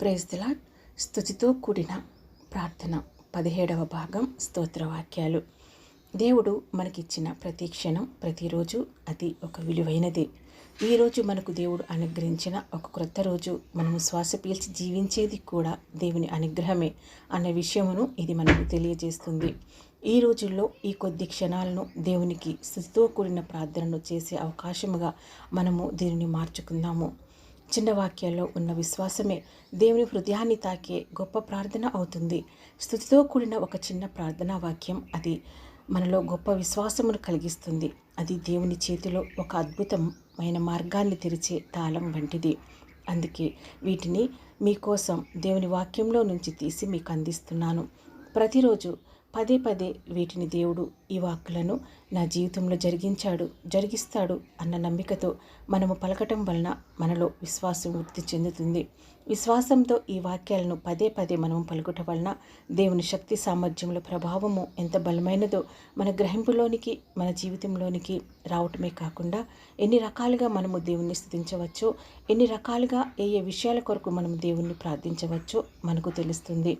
Praise దిలాడ్ స్థుతితో కూడిన ప్రార్థన. పదిహేడవ భాగం స్తోత్రవాక్యాలు. దేవుడు మనకిచ్చిన ప్రతి క్షణం ప్రతిరోజు అది ఒక విలువైనది. ఈరోజు మనకు దేవుడు అనుగ్రహించిన ఒక క్రొత్త రోజు. మనము శ్వాస పీల్చి జీవించేది కూడా దేవుని అనుగ్రహమే అన్న విషయమును ఇది మనకు తెలియజేస్తుంది. ఈ రోజుల్లో ఈ కొద్ది క్షణాలను దేవునికి స్థుతితో కూడిన ప్రార్థనను చేసే అవకాశముగా మనము దీనిని మార్చుకుందాము. చిన్న వాక్యాల్లో ఉన్న విశ్వాసమే దేవుని హృదయాన్ని తాకే గొప్ప ప్రార్థన అవుతుంది. స్థుతితో కూడిన ఒక చిన్న ప్రార్థనా వాక్యం అది. మనలో గొప్ప విశ్వాసమును కలిగిస్తుంది. అది దేవుని చేతిలో ఒక అద్భుతమైన మార్గాన్ని తెరిచే తాళం వంటిది. అందుకే వీటిని మీకోసం దేవుని వాక్యంలో నుంచి తీసి మీకు అందిస్తున్నాను. ప్రతిరోజు పదే పదే వీటిని దేవుడు ఈ వాక్కులను నా జీవితంలో జరిగించాడు జరిగిస్తాడు అన్న నమ్మికతో మనము పలకటం వలన మనలో విశ్వాసం వృద్ధి చెందుతుంది. విశ్వాసంతో ఈ వాక్యాలను పదే పదే మనం పలుకుట వలన దేవుని శక్తి సామర్థ్యముల ప్రభావము ఎంత బలమైనదో మన గ్రహింపులోనికి మన జీవితంలోనికి రావటమే కాకుండా ఎన్ని రకాలుగా మనము దేవుణ్ణి స్థుతించవచ్చో ఎన్ని రకాలుగా ఏ ఏ విషయాల కొరకు మనం దేవుణ్ణి ప్రార్థించవచ్చో మనకు తెలుస్తుంది.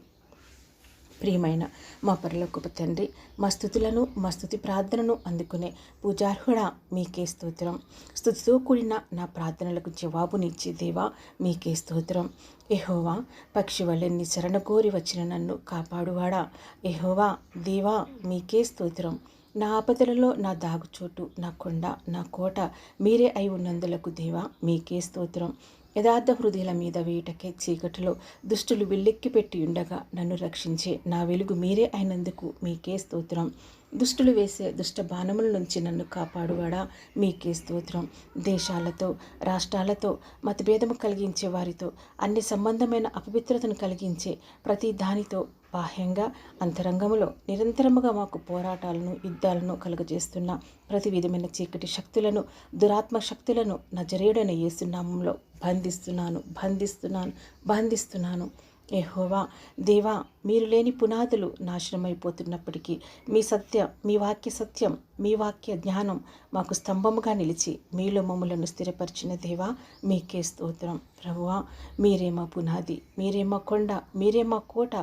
ప్రియమైన మా పరలోకపు తండ్రి మా స్థుతులను మా స్థుతి ప్రార్థనను అందుకునే పూజార్హుడ మీకే స్తోత్రం. స్థుతితో కూడిన నా ప్రార్థనలకు జవాబునిచ్చే దేవా మీకే స్తోత్రం. ఎహోవా పక్షి వల్లెన్ని శరణ కోరి వచ్చిన నన్ను కాపాడువాడా. ఎహోవా దేవా మీకే స్తోత్రం. నా ఆపదలలో నా దాగుచోటు నా కొండ నా కోట మీరే అయి ఉన్నందులకు దేవా మీకే స్తోత్రం. యథార్థ హృదయాల మీద వేయటకే చీకటిలో దుష్టులు విల్లెక్కి పెట్టి ఉండగా నన్ను రక్షించే నా వెలుగు మీరే అయినందుకు మీకే స్తోత్రం. దుష్టులు వేసే దుష్ట బాణముల నుంచి నన్ను కాపాడువాడా? మీకే స్తోత్రం. దేశాలతో రాష్ట్రాలతో మతభేదము కలిగించే వారితో అన్ని సంబంధమైన అపవిత్రతను కలిగించే ప్రతి దానితో బాహ్యంగా అంతరంగములో నిరంతరముగా మాకు పోరాటాలను యుద్ధాలను కలుగజేస్తున్న ప్రతి విధమైన చీకటి శక్తులను దురాత్మ శక్తులను నజరేయుడైన యేసునామంలో బంధిస్తున్నాను బంధిస్తున్నాను బంధిస్తున్నాను. ఎహోవా దేవా మీరు లేని పునాదులు నాశనమైపోతున్నప్పటికీ మీ సత్య మీ వాక్య సత్యం మీ వాక్య జ్ఞానం మాకు స్తంభముగా నిలిచి మీలో మమ్ములను స్థిరపరిచిన దేవా మీకే స్తోత్రం. ప్రభువా మీరే మా పునాది మీరేమా కొండ మీరేమా కోట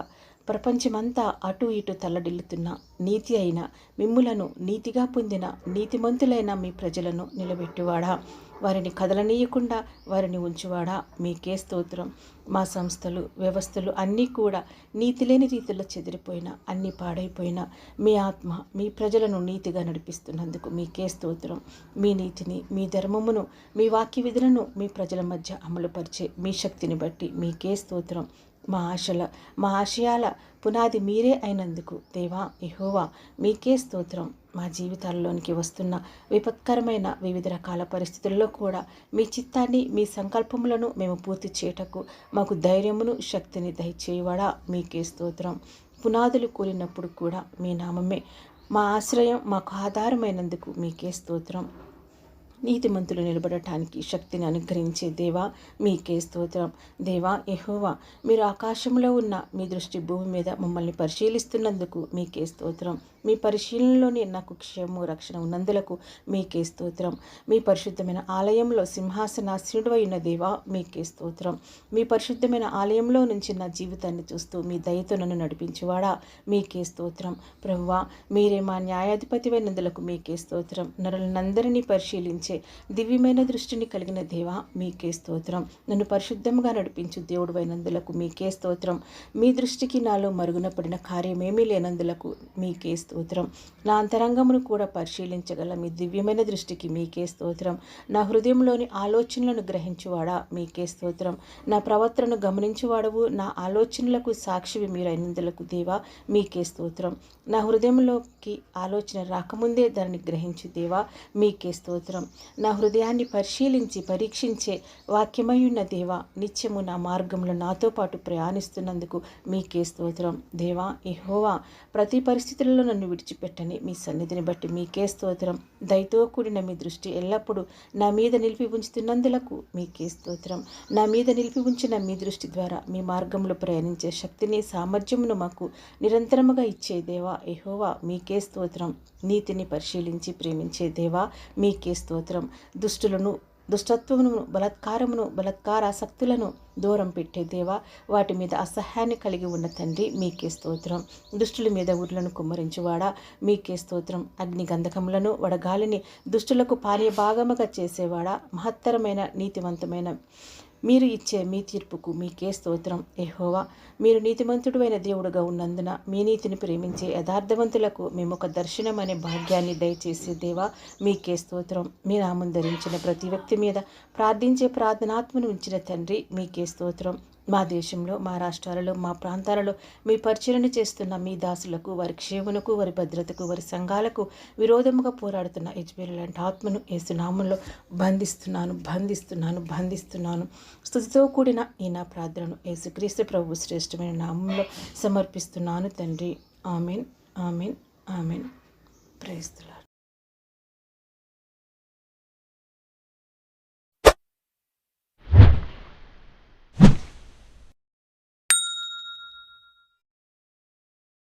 ప్రపంచమంతా అటు ఇటు తల్లడిల్లుతున్న నీతి అయిన మిమ్ములను నీతిగా పొందిన నీతిమంతులైన మీ ప్రజలను నిలబెట్టువాడా? వారిని కదలనీయకుండా వారిని ఉంచువాడా? మీకే స్తోత్రం. మా సంస్థలు వ్యవస్థలు అన్నీ కూడా నీతి లేని రీతిలో చెదిరిపోయిన అన్నీ పాడైపోయిన మీ ఆత్మ మీ ప్రజలను నీతిగా నడిపిస్తున్నందుకు మీకే స్తోత్రం. మీ నీతిని మీ ధర్మమును మీ వాక్య విధులను మీ ప్రజల మధ్య అమలుపరిచే మీ శక్తిని బట్టి మీకే స్తోత్రం. మా ఆశల మా ఆశయాల పునాది మీరే అయినందుకు దేవా ఎహోవా మీకే స్తోత్రం. మా జీవితాల్లోనికి వస్తున్న విపత్కరమైన వివిధ రకాల పరిస్థితుల్లో కూడా మీ చిత్తాన్ని మీ సంకల్పములను మేము పూర్తి చేయటకు మాకు ధైర్యమును శక్తిని దయచేయవాడా మీకే స్తోత్రం. పునాదులు కూలినప్పుడు కూడా మీ నామమే మా ఆశ్రయం మాకు ఆధారమైనందుకు మీకే స్తోత్రం. నీతిమంతులు నిలబడటానికి శక్తిని అనుగ్రహించే దేవా మీకే స్తోత్రం. దేవా ఎహోవా మీరు ఆకాశంలో ఉన్న మీ దృష్టి భూమి మీద మమ్మల్ని పరిశీలిస్తున్నందుకు మీకే స్తోత్రం. మీ పరిశీలనలోనే నాకు క్షేమము రక్షణ ఉన్నందులకు మీకే స్తోత్రం. మీ పరిశుద్ధమైన ఆలయంలో సింహాసనాసీనుడై అయిన దేవా మీకే స్తోత్రం. మీ పరిశుద్ధమైన ఆలయంలో నుంచి నా జీవితాన్ని చూస్తూ మీ దయతో నన్ను నడిపించేవాడా మీకే స్తోత్రం. ప్రభువా మీరే మా న్యాయాధిపతి అయినందులకు మీకే స్తోత్రం. నరులనందరినీ పరిశీలించి దివ్యమైన దృష్టిని కలిగిన దేవా మీకే స్తోత్రం. నన్ను పరిశుద్ధంగా నడిపించు దేవుడు అయినందులకు మీకే స్తోత్రం. మీ దృష్టికి నాలో మరుగున పడిన కార్యమేమీ లేనందులకు మీకే స్తోత్రం. నా అంతరంగమును కూడా పరిశీలించగల మీ దివ్యమైన దృష్టికి మీకే స్తోత్రం. నా హృదయంలోని ఆలోచనలను గ్రహించువాడా మీకే స్తోత్రం. నా ప్రవర్తనను గమనించువాడవు నా ఆలోచనలకు సాక్షివి మీరు అయినందులకు దేవా మీకే స్తోత్రం. నా హృదయంలోకి ఆలోచన రాకముందే దాన్ని గ్రహించు దేవా మీకే స్తోత్రం. నా హృదయాన్ని పరిశీలించి పరీక్షించే వాక్యమై దేవ దేవా నిత్యము నా మార్గంలో నాతో పాటు ప్రయాణిస్తున్నందుకు మీకే స్తోత్రం. దేవా ఎహోవా ప్రతి పరిస్థితులలో నన్ను విడిచిపెట్టని మీ సన్నిధిని బట్టి మీకే స్తోత్రం. దయతో కూడిన మీ దృష్టి ఎల్లప్పుడూ నా మీద నిలిపి ఉంచుతున్నందులకు మీకే స్తోత్రం. నా మీద నిలిపి ఉంచిన మీ దృష్టి ద్వారా మీ మార్గంలో ప్రయాణించే శక్తిని సామర్థ్యమును మాకు నిరంతరముగా ఇచ్చే దేవా ఎహోవా మీకే స్తోత్రం. నీతిని పరిశీలించి ప్రేమించే దేవా మీకే స్తోత్రం. దుష్టులను దుష్టత్వమును బలత్కారమును బలత్కారాసక్తులను దూరం పెట్టే దేవా వాటి మీద అసహ్యాన్ని కలిగి ఉన్న తండ్రి మీకే స్తోత్రం. దుష్టుల మీద ఉర్లను కుమ్మరించువాడా? మీకే స్తోత్రం. అగ్ని గంధకములను వడగాలిని దుష్టులకు పానీయ భాగముగా చేసేవాడా? మహత్తరమైన నీతివంతమైన మీరు ఇచ్చే మీ తీర్పుకు మీకే స్తోత్రం ఎహోవా మీరు నీతిమంతుడువైన దేవుడుగా ఉన్నందున మీ నీతిని ప్రేమించే యథార్థవంతులకు మేము ఒక దర్శనం అనే భాగ్యాన్ని దయచేసే దేవా మీకే స్తోత్రం మీ నామం ధరించిన ప్రతి వ్యక్తి మీద ప్రార్థించే ప్రార్థనాత్మను ఉంచిన తండ్రి మీకే స్తోత్రం. మా దేశంలో మా రాష్ట్రాలలో మా ప్రాంతాలలో మీ పరిచయను చేస్తున్న మీ దాసులకు వారి క్షేమనకు వారి భద్రతకు వారి సంఘాలకు విరోధముగా పోరాడుతున్న యజ్బేలు లాంటి ఆత్మను ఏసునామంలో బంధిస్తున్నాను బంధిస్తున్నాను బంధిస్తున్నాను. స్థుతితో కూడిన ఈ నా ప్రార్థనను యేసుక్రీస్తు ప్రభు శ్రేష్టమైన నామంలో సమర్పిస్తున్నాను తండ్రి. Amen amen amen. ప్రేస్తులా